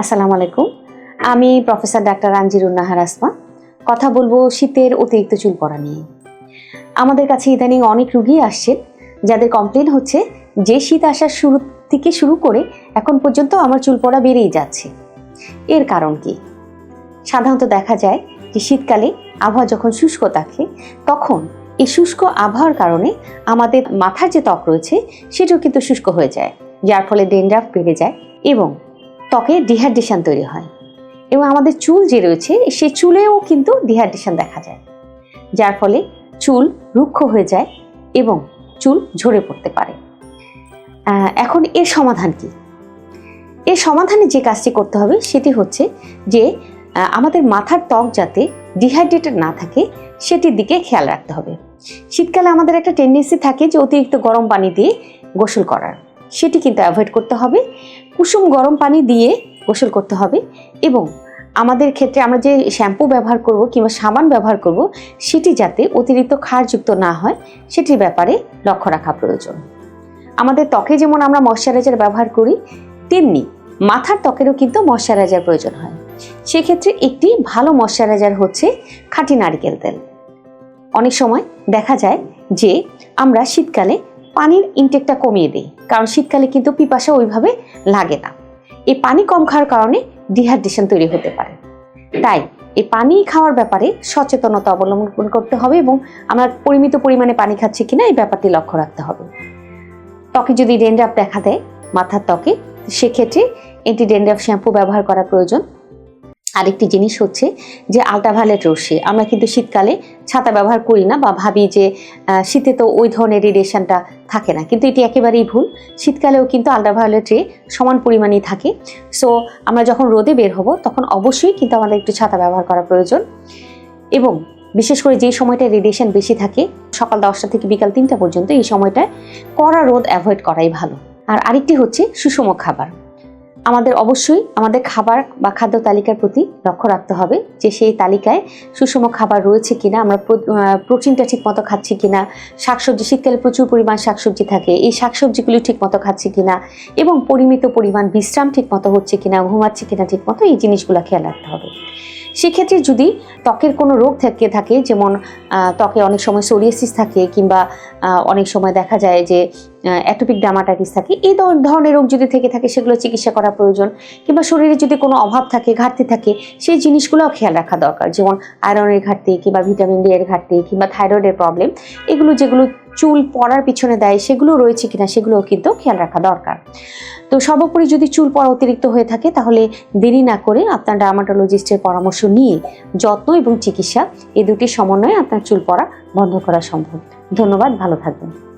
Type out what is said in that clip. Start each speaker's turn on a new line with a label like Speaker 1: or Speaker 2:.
Speaker 1: আসসালামু আলাইকুম। আমি প্রফেসর ডাক্তার আঞ্জিরুন নাহার আসমা। কথা বলব শীতের অতিরিক্ত চুল পড়া নিয়ে। আমাদের কাছে ইদানিং অনেক রুগী আসছেন, যাদের কমপ্লেন হচ্ছে যে শীত আসার শুরু থেকে শুরু করে এখন পর্যন্ত আমার চুল পড়া বেড়েই যাচ্ছে। এর কারণ কি? সাধারণত দেখা যায় যে শীতকালে আবহাওয়া যখন শুষ্ক থাকে, তখন এই শুষ্ক আবহাওয়ার কারণে আমাদের মাথার যে ত্বক রয়েছে, সেটাও কিন্তু শুষ্ক হয়ে যায়, যার ফলে ডেন্ড্রাফ বেড়ে যায় এবং ত্বকে ডিহাইড্রেশন তৈরি হয়। এবং আমাদের চুল যে রয়েছে সে চুলেও কিন্তু ডিহাইড্রেশন দেখা যায়। যার ফলে চুল রুক্ষ হয়ে যায় এবং চুল ঝরে পড়তে পারে। এখন এর সমাধান কি? এর সমাধানে যে কাজটি করতে হবে, সেটি হচ্ছে যে আমাদের মাথার ত্বক যাতে ডিহাইড্রেটেড না থাকে, সেটির দিকে খেয়াল রাখতে হবে। শীতকালে আমাদের একটা টেন্ডেন্সি থাকে যে, অতিরিক্ত গরম পানি দিয়ে গোসল করার। সেটি কিন্তু অ্যাভয়েড করতে হবে। কুসুম গরম পানি দিয়ে গোসল করতে হবে এবং আমাদের ক্ষেত্রে আমরা যে শ্যাম্পু ব্যবহার করব কিংবা সাবান ব্যবহার করব, সেটি যাতে অতিরিক্ত ক্ষারযুক্ত না হয়, সেটির ব্যাপারে লক্ষ্য রাখা প্রয়োজন। আমাদের ত্বকে যেমন আমরা ময়শ্চারাইজার ব্যবহার করি, তেমনি মাথার ত্বকেরও কিন্তু ময়শ্চারাইজার প্রয়োজন হয়। সেক্ষেত্রে একটি ভালো ময়শ্চারাইজার হচ্ছে খাঁটি নারকেল তেল। অনেক সময় দেখা যায় যে আমরা শীতকালে পানির ইনটেকটা কমিয়ে দিই, কারণ শীতকালে কিন্তু পিপাসা ওইভাবে লাগে না। এই পানি কম খাওয়ার কারণে ডিহাইড্রেশন তৈরি হতে পারে। তাই এই পানি খাওয়ার ব্যাপারে সচেতনতা অবলম্বন করতে হবে এবং আমরা পরিমিত পরিমাণে পানি খাচ্ছি কিনা এই ব্যাপারটি লক্ষ্য রাখতে হবে। ত্বকে যদি ডেন্ড্রাফ দেখা দেয়, মাথার ত্বকে, সেক্ষেত্রে এন্টি ডেন্ড্রাফ শ্যাম্পু ব্যবহার করা প্রয়োজন। আরেকটি জিনিস হচ্ছে যে আল্ট্রাভায়োলেট রশ্মি, আমরা কিন্তু শীতকালে ছাতা ব্যবহার করি না বা ভাবি যে শীতে তো ওই ধরনের রেডিয়েশনটা থাকে না। কিন্তু এটি একেবারেই ভুল। শীতকালেও কিন্তু আল্ট্রাভায়োলেট রে সমান পরিমাণেই থাকে। সো আমরা যখন রোদে বের হব, তখন অবশ্যই কিন্তু আমাদের একটু ছাতা ব্যবহার করা প্রয়োজন। এবং বিশেষ করে যে সময়টা রেডিয়েশন বেশি থাকে, সকাল দশটা থেকে বিকাল তিনটা পর্যন্ত এই সময়টায় কড়া রোদ অ্যাভয়েড করাই ভালো। আর আরেকটি হচ্ছে সুষম খাবার। আমাদের অবশ্যই আমাদের খাবার বা খাদ্য তালিকার প্রতি লক্ষ্য রাখতে হবে যে সেই তালিকায় সুষম খাবার রয়েছে কিনা, আমরা প্রোটিনটা ঠিক প্রোটিনটা ঠিকমতো খাচ্ছি কিনা, শাকসবজি, শীতকালে প্রচুর পরিমাণ শাকসবজি থাকে, এই শাকসবজিগুলি ঠিকমতো খাচ্ছি কিনা এবং পরিমিত পরিমাণ বিশ্রাম ঠিকমতো হচ্ছে কিনা, ঘুমাচ্ছে কিনা ঠিকমতো, এই জিনিসগুলো খেয়াল রাখতে হবে। সেক্ষেত্রে যদি ত্বকের কোনো রোগ থেকে, থাকে, যেমন ত্বকে অনেক সময় সোরিয়াসিস থাকে কিংবা অনেক সময় দেখা যায় যে অ্যাটোপিক ডার্মাটাইটিস থাকে, এই ধর- ধরনের রোগ যদি থেকে থাকে সেগুলো চিকিৎসা করা প্রয়োজন। কিংবা শরীরে যদি কোনো অভাব থাকে, ঘাটতি থাকে, সেই জিনিসগুলোও খেয়াল রাখা দরকার। যেমন আয়রনের ঘাটতি কিংবা ভিটামিন ডি এর ঘাটতি কিংবা থাইরয়েডের প্রবলেম, এগুলো যেগুলো চুল পড়ার পিছনে দেয়, সেগুলো রয়েছে কিনা সেগুলোও কিন্তু খেয়াল রাখা দরকার। তো সর্বোপরি যদি চুল পড়া অতিরিক্ত হয়ে থাকে, তাহলে দেরি না করে আপনার ডার্মাটোলজিস্টের পরামর্শ নিয়ে যত্ন এবং চিকিৎসা এ দুটি সমন্বয়ে আপনার চুল পড়া বন্ধ করা সম্ভব। ধন্যবাদ, ভালো থাকবেন।